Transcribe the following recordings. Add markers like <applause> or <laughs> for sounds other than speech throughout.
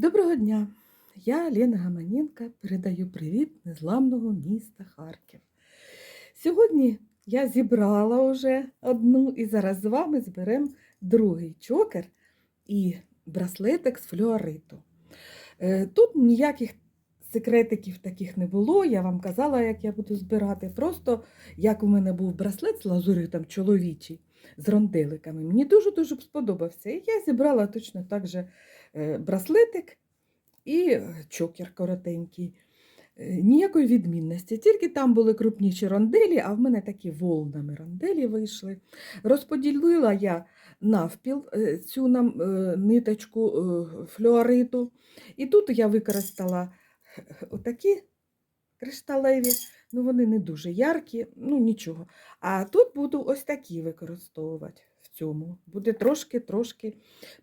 Доброго дня! Я Лена Гаманенко передаю привіт незламного міста Харків. Сьогодні я зібрала вже одну і зараз з вами зберемо другий чокер і браслетик з флюориту. Е, Тут ніяких секретиків таких не було. Я вам казала, як я буду збирати. Просто як у мене був браслет з лазуритом чоловічий з ронделиками. Мені дуже-дуже сподобався. І я зібрала точно так же браслетик і е, чокер коротенький. Е, Ніякої відмінності, тільки там були крупніші ронделі, а в мене такі волнами ронделі вийшли. Розподілила я навпіл е, цю нам е, ниточку е, флюориту. І тут я використала отакі кришталеві, ну вони не дуже яркі, ну нічого. А тут буду ось такі використовувати цьому. Буде трошки-трошки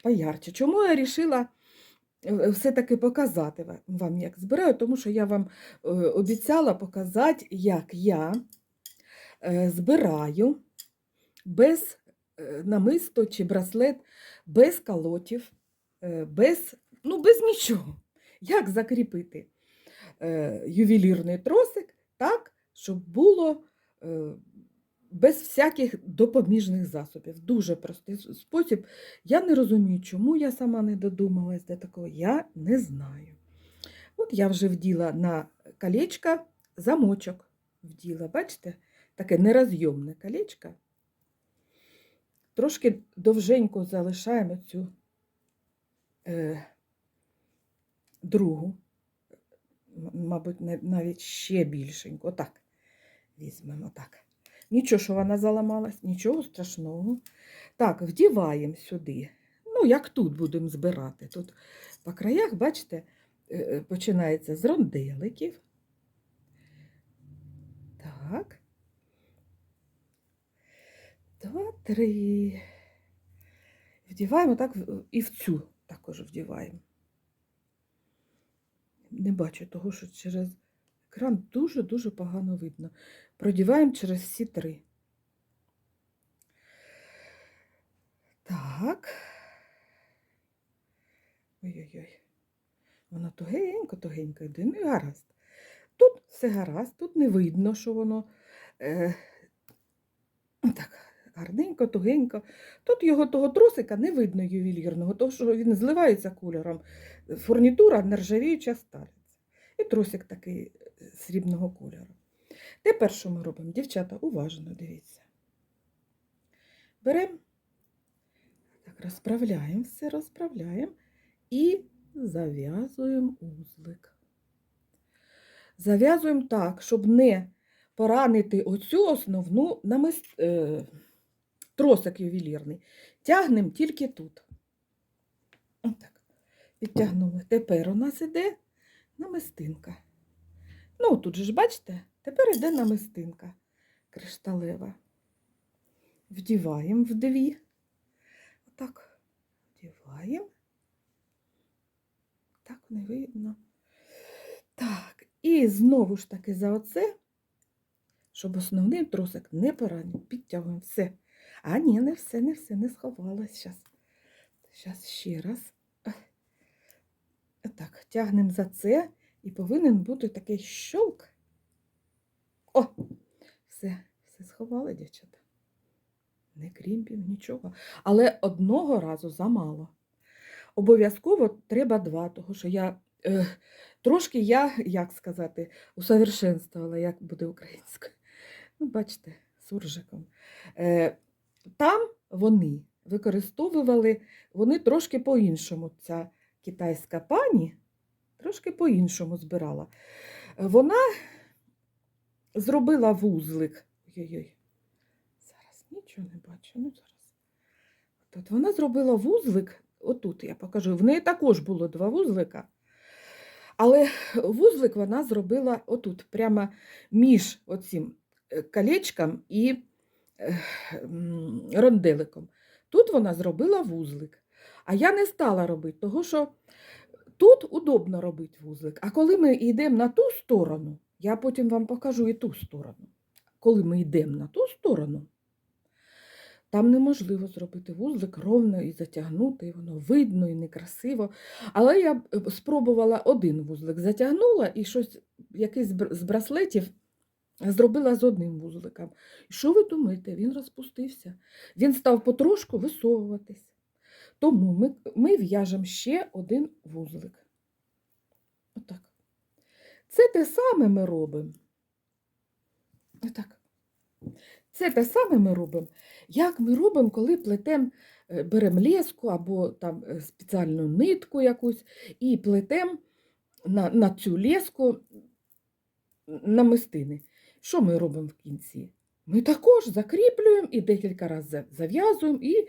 поярче. Чому я вирішила все-таки показати вам, як збираю, тому що я вам е, обіцяла показати, як я е, збираю без е, намисто чи браслет, без колотів, е, без, ну, без нічого. Як закріпити е, ювелірний тросик так, щоб було е, без всяких допоміжних засобів. Дуже простий спосіб. Я не розумію, чому я сама не додумалась до такого, я не знаю. От я вже вділа на колечко замочок. Вділа, бачите, таке нерозйомне колечко. Трошки довженько залишаємо цю е, другу, мабуть, навіть ще більшенько. Отак візьмемо так. Нічого, що вона заламалась, нічого страшного. Так, вдіваємо сюди. Ну, як тут будемо збирати. Тут по краях, бачите, е, е, починається з ронделиків. Так. Два, три. Вдіваємо так і в цю також вдіваємо. Не бачу того, що через екран дуже-дуже погано видно. Продіваємо через всі три. Так. Ой-ой-ой. Воно тугенько-тугенько йде. Ну і гаразд. Тут все гаразд, тут не видно, що воно е, так, гарненько, тугенько. Тут його того трусика не видно ювелірного, тому що він зливається кольором. Фурнітура нержавіюча сталь. І трусик такий е, срібного кольору. Тепер що ми робимо? Дівчата, уважно дивіться. Беремо, так, розправляємо все, розправляємо і зав'язуємо узлик. Зав'язуємо так, щоб не поранити оцю основну намис... е... тросик ювелірний. Тягнемо тільки тут. Отак. Підтягнули. Тепер у нас іде намистинка. Ну, тут же ж, бачите, тепер йде намистинка кришталева. Вдіваємо в дві. Отак. Вдіваємо. Так не видно. Так, і знову ж таки за оце, щоб основний тросик не поранив, підтягуємо все. А ні, не все, не все, не сховалось. Зараз. Зараз ще раз. Так, тягнемо за це і повинен бути такий щолк. О! Все, все сховали, дівчата. Не крімпів, нічого. Але одного разу замало. Обов'язково треба два, тому що я е, трошки я, як сказати, усовершенствувала, як буде українською. Ну, бачите, суржиком. Е, там вони використовували, вони трошки по-іншому, ця китайська пані трошки по-іншому збирала. Е, Вона зробила вузлик. Ой-ой-ой. Зараз нічого не бачу. Ну, зараз. От вона зробила вузлик, отут я покажу. В неї також було два вузлика. Але вузлик вона зробила отут, прямо між оцим е, колечком і е, ронделиком. Тут вона зробила вузлик. А я не стала робити, тому що тут удобно робити вузлик. А коли ми йдемо на ту сторону, я потім вам покажу і ту сторону. Коли ми йдемо на ту сторону, Там неможливо зробити вузлик ровно і затягнути, і воно видно і некрасиво. Але я е, спробувала один вузлик, затягнула і щось, якийсь з браслетів зробила з одним вузликом. І що ви думаєте? Він розпустився. Він став потрошку висовуватись. Тому ми, ми в'яжемо ще один вузлик. Отак. Це те саме ми робимо. Отак. Це те саме ми робимо, як ми робимо, коли плетемо, беремо леску або там е, спеціальну нитку якусь і плетемо на, на цю леску намистини. Що ми робимо в кінці? Ми також закріплюємо і декілька разів зав'язуємо, і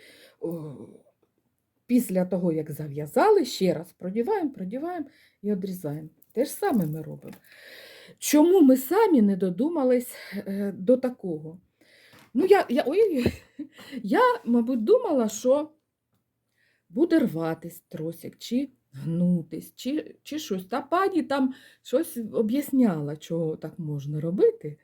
після того, як зав'язали, ще раз продіваємо, продіваємо і одрізаємо. Те ж саме ми робимо. Чому ми самі не додумались е, до такого? Ну, я, я, ой, <laughs> я, мабуть, думала, що буде рватись тросик, чи гнутись, чи, чи щось. Та пані там щось об'ясняла, чого так можна робити.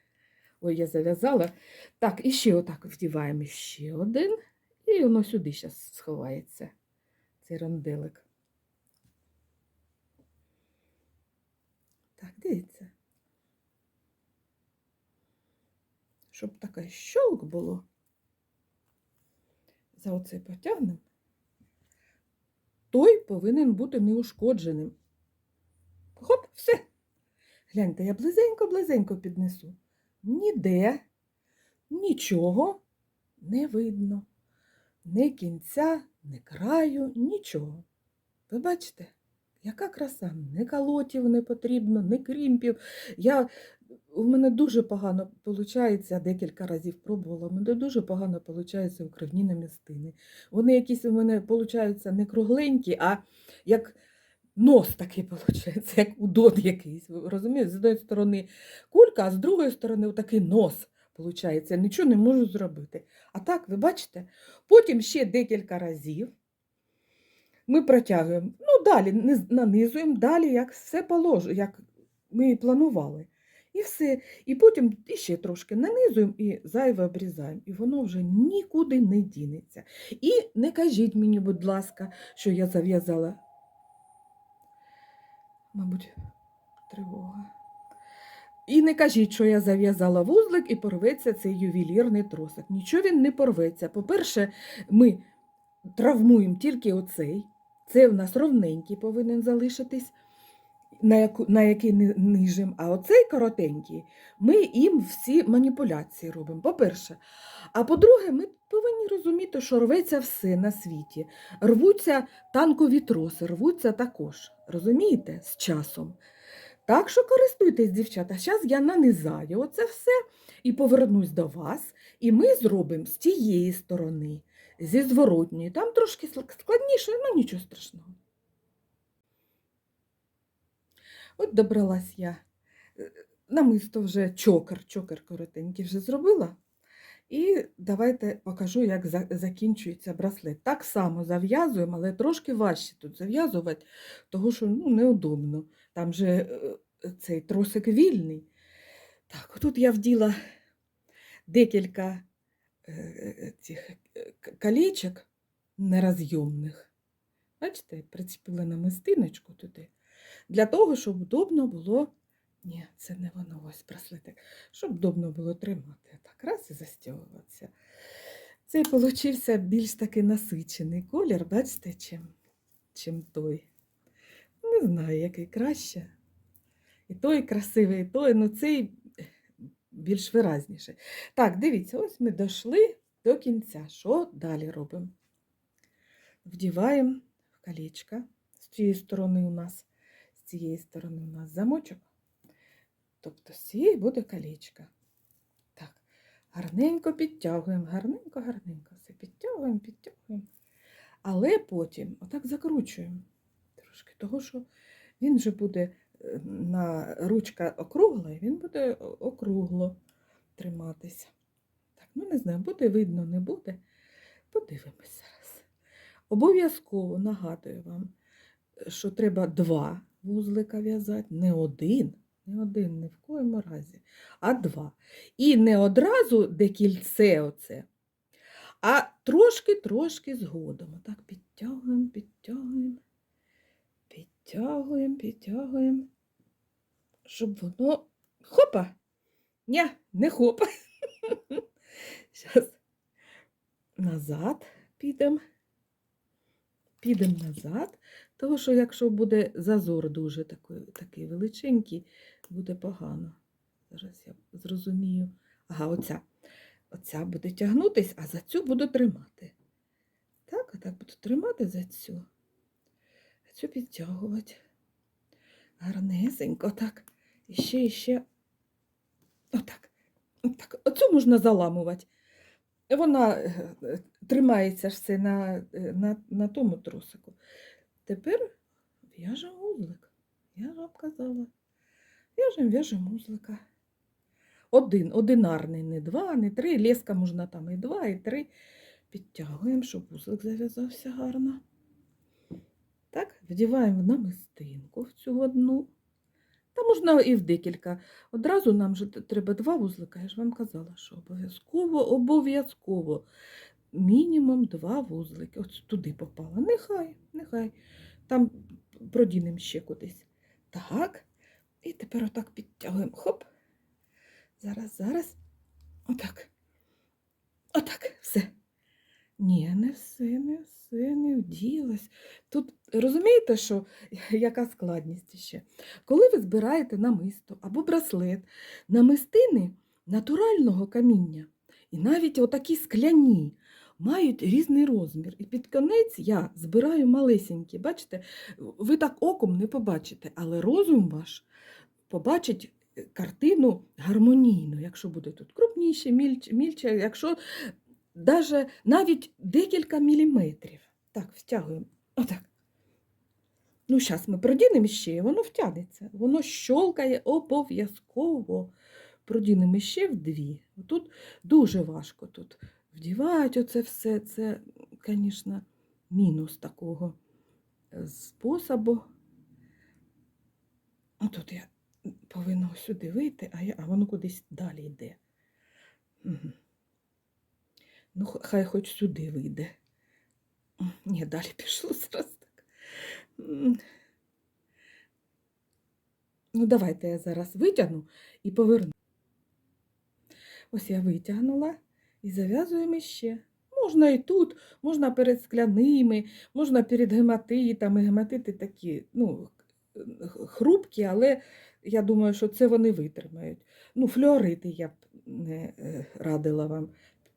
Ой, я зав'язала. Так, і ще отак вдіваємо ще один, і воно сюди зараз сховається, цей ронделик. Так, дивіться. Щоб така щолк було. За оцей потягнемо. Той повинен бути неушкодженим. Хоп, все. Гляньте, я близенько-близенько піднесу. Ніде нічого не видно. Ні кінця, ні краю, нічого. Ви бачите, яка краса? Ні колотів не потрібно, ні крімпів. Я, у мене дуже погано виходить, декілька разів пробувала, у мене дуже погано виходить укривні намістини. Вони якісь у мене виходять не кругленькі, а як нос такий виходить, як удон якийсь. Розумієте, з однієї сторони кулька, а з другої сторони такий нос. Виходить. Я нічого не можу зробити. А так, ви бачите, потім ще декілька разів ми протягуємо. Ну, далі нанизуємо, далі як все положено, як ми і планували. І все. І потім іще трошки нанизуємо і зайве обрізаємо. І воно вже нікуди не дінеться. І не кажіть мені, будь ласка, що я зав'язала. Мабуть, тривога. І не кажіть, що я зав'язала вузлик і порветься цей ювелірний тросик. Нічого він не порветься. По-перше, ми травмуємо тільки оцей. Це в нас ровненький повинен залишитись, на, яку, на який ни- нижим. А оцей коротенький, ми їм всі маніпуляції робимо. По-перше. А по-друге, ми повинні розуміти, що рветься все на світі. Рвуться танкові троси, рвуться також. Розумієте? З часом. Так що користуйтесь, дівчата. Зараз я нанизаю оце все і повернусь до вас, і ми зробимо з тієї сторони, зі зворотньої. Там трошки складніше, ну нічого страшного. От добралась я. Е, Намисто вже чокер, чокер коротенький вже зробила. І давайте покажу, як закінчується браслет. Так само зав'язуємо, але трошки важче тут зав'язувати, тому що ну, неудобно. Там же е, цей тросик вільний. Так, тут я вділа декілька е, е, цих колечок нерозйомних. Бачите, прицепила на мистиночку туди. Для того, щоб удобно було. Ні, це не воно ось браслетик. Щоб удобно було тримати. Так, раз і застягуватися. Цей получився більш такий насичений колір, бачите, чим, чим той. Не знаю, який краще. І той красивий, і той, ну цей більш виразніше. Так, дивіться, ось ми дійшли до кінця. Що далі робимо? Вдіваємо колечко. З цієї сторони у нас, з цієї сторони у нас замочок. Тобто з цієї буде колечко. Так, гарненько підтягуємо, гарненько, гарненько. Все підтягуємо, підтягуємо. Але потім отак закручуємо трошки, того що він вже буде е, на ручка округла, і він буде округло триматися. Так, ну не знаю, буде видно, не буде. Подивимось зараз. Обов'язково нагадую вам, що треба два вузлика в'язати, не один, не один, ні в коєму разі, а два. І не одразу де кільце оце, А трошки-трошки згодом. Отак підтягуємо, підтягуємо, підтягуємо, підтягуємо, щоб воно. Хопа! Ні, не хопа. <laughs> Зараз назад підемо. Підемо назад, тому що якщо буде зазор дуже такий, такий величенький, буде погано. Зараз я зрозумію. Ага, оця. Оця буде тягнутись, а за цю буду тримати. Так, а так буду тримати за цю. Цю підтягувати. Гарнесенько, так. І ще, і ще. Отак. Отак. Оцю можна заламувати. Вона е, е, тримається ж все на, е, на, на тому тросику. Тепер в'яжемо вузлик. Я вам казала. В'яжемо, в'яжемо вузлика. Один, одинарний, не два, не три. Леска можна там і два, і три. Підтягуємо, щоб вузлик зав'язався гарно. Так, вдіваємо в намистинку в цю одну. Та можна і в декілька. Одразу нам же треба два вузлика. Я ж вам казала, що обов'язково, обов'язково. Мінімум два вузлики. От туди попала. Нехай, нехай. Там продінемо ще кудись. Так. І тепер отак підтягуємо. Хоп. Зараз, зараз. Отак. Отак. Все. Ні, не все, не все, не вділось. Тут розумієте, що <laughs> яка складність ще? Коли ви збираєте намисто або браслет, намистини натурального каміння, і навіть отакі скляні мають різний розмір. І під конець я збираю малесенькі. Бачите, ви так оком не побачите, але розум ваш побачить е, картину гармонійну, якщо буде тут крупніше, мільче, мільче, якщо даже навіть декілька міліметрів. Так, втягуємо. Отак. Ну, зараз ми продінемо ще, і воно втягнеться. Воно щолкає обов'язково. Продінемо ще в дві. Тут дуже важко тут вдівати оце все. Це, звісно, мінус такого е, способу. Отут я повинна сюди вийти, а, я, а воно кудись далі йде. Ну, хай хоч сюди вийде. Ні, далі <laughs> пішло. М. Ну, давайте я зараз витягну і поверну. Ось я витягнула і зав'язуємо ще. Можна і тут, можна перед скляними, можна перед гематитами. Гематити такі, ну, хрупкі, але я думаю, що це вони витримають. Ну, флюорити я б не е, радила вам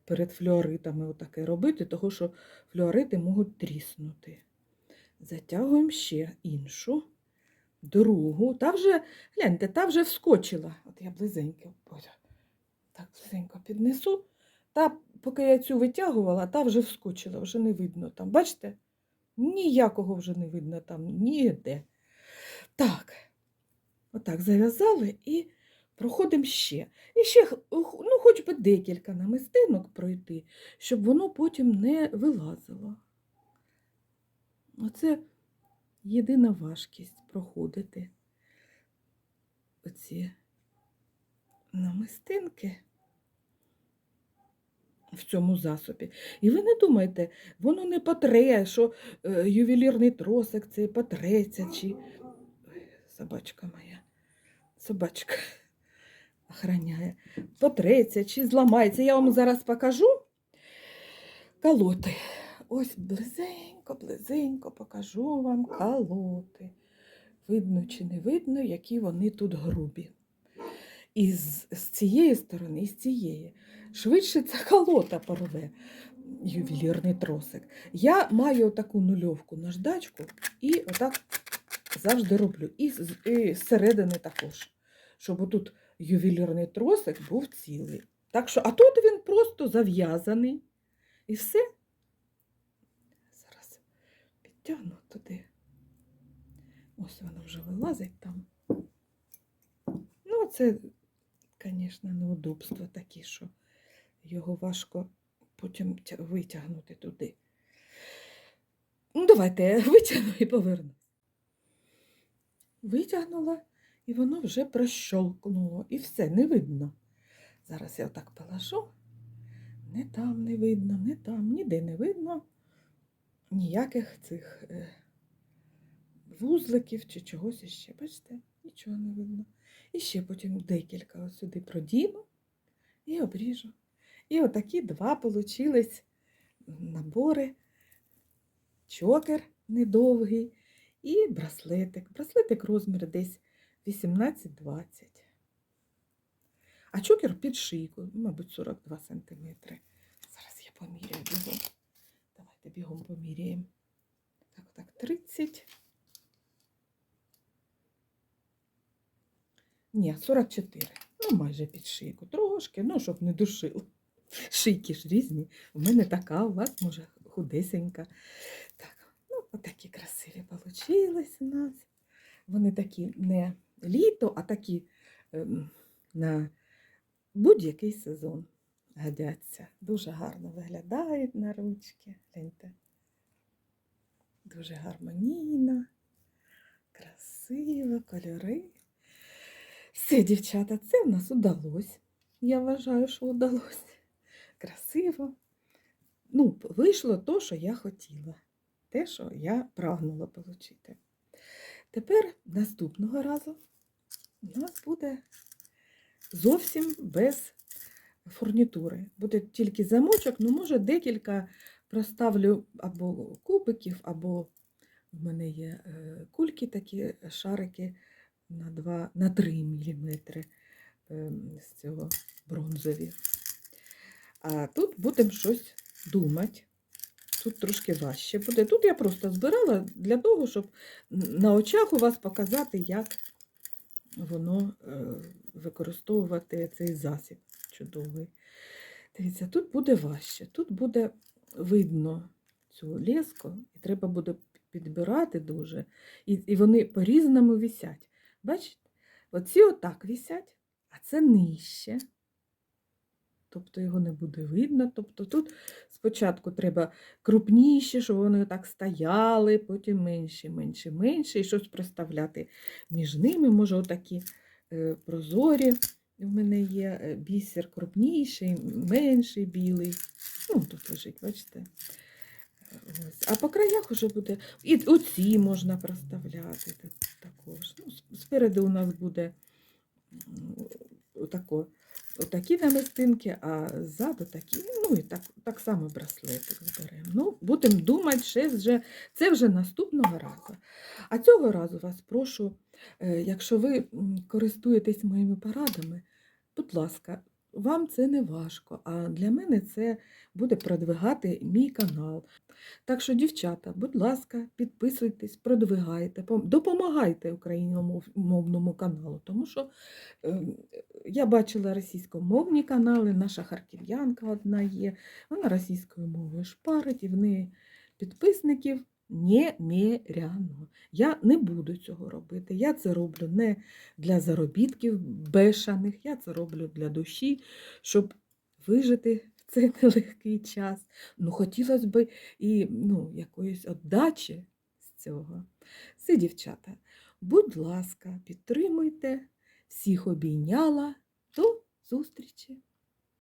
перед флюоритами отаке робити, тому що флюорити можуть тріснути. Затягуємо ще іншу, другу. Та вже, гляньте, та вже вскочила. От я близенько, так близенько піднесу. Та, поки я цю витягувала, та вже вскочила, вже не видно там. Бачите? Ніякого вже не видно там, ніде. Так, отак зав'язали і проходимо ще. І ще ну, хоч би декілька намистинок пройти, щоб воно потім не вилазило. Оце єдина важкість проходити оці намистинки в цьому засобі. І ви не думайте, воно не потре, що е, ювелірний тросик цей потреться, чи собачка моя, собачка <laughs> охраняє, потреться чи зламається. Я вам зараз покажу колоти. Ось близенько, близенько покажу вам колоти. Видно чи не видно, які вони тут грубі. І з, з цієї сторони, і з цієї. Швидше ця колота порве ювелірний тросик. Я маю таку нульовку наждачку і отак завжди роблю. І зсередини також, щоб отут ювелірний тросик був цілий. Так що, а тут він просто зав'язаний. І все. Підтягну туди. Ось воно вже вилазить там. Ну, це, звісно, неудобства такі, що його важко потім витягнути туди. Ну, давайте я витягну і поверну. Витягнула, і воно вже прощолкнуло. І все, не видно. Зараз я отак положу, Не там не видно, не там, ніде не видно ніяких цих е, вузликів чи чогось іще. Бачите, нічого не видно. І ще потім декілька сюди продіну і обріжу. І отакі два получились набори. Чокер недовгий і браслетик. Браслетик розмір десь 18-20. А чокер під шийку, мабуть, 42 см. Зараз я поміряю бігом. Давайте бігом поміряємо. Так, так, 30. Ні, 44. Ну, майже під шийку. Трошки, ну, щоб не душило. Шийки ж різні. У мене така, у вас, може, худесенька. Так, ну, отакі красиві получились у нас. Вони такі не літо, а такі ем, на будь-який сезон годяться. Дуже гарно виглядають на ручки. Гляньте. Дуже гармонійно, красиво, кольори. Все, дівчата, це в нас удалось. Я вважаю, що удалось. Красиво. Ну, вийшло то, що я хотіла. Те, що я прагнула отримати. Тепер наступного разу у нас буде зовсім без фурнітури. Буде тільки замочок, ну, може, декілька проставлю або кубиків, або в мене є е, кульки такі шарики на 2, на 3 мм з цього бронзові. А тут будемо щось думати. Тут трошки важче буде. Тут я просто збирала для того, щоб на очах у вас показати, як воно е, використовувати цей засіб чудовий. Дивіться, тут буде важче, тут буде видно цю леску, і треба буде підбирати дуже. І, і вони по-різному висять. Бачите? Оці отак висять, а це нижче. Тобто його не буде видно. Тобто тут спочатку треба крупніше, щоб вони так стояли, потім менше, менше, менше, і щось проставляти між ними. Може, отакі е, прозорі. У мене є е, бісер крупніший, менший білий. Ну, тут лежить, бачите. Ось. А по краях вже буде. І оці можна проставляти також. Ну, спереду у нас буде м, отако, отакі намистинки, а ззаду такі. Ну і так, так само браслетик зберемо. Ну, будемо думати, ще вже, це вже наступного разу. А цього разу вас прошу, е, якщо ви користуєтесь моїми порадами, будь ласка, вам це не важко, а для мене це буде продвигати мій канал. Так що, дівчата, будь ласка, підписуйтесь, продвигайте, допомагайте україномовному каналу, тому що е, я бачила російськомовні канали, наша харків'янка одна є, вона російською мовою шпарить, і в неї підписників неміряно. Я не буду цього робити. Я це роблю не для заробітків бешаних, я це роблю для душі, щоб вижити в цей <laughs> нелегкий час. Ну, хотілося б і ну, якоїсь віддачі з цього. Все, дівчата, будь ласка, підтримуйте, всіх обійняла. До зустрічі!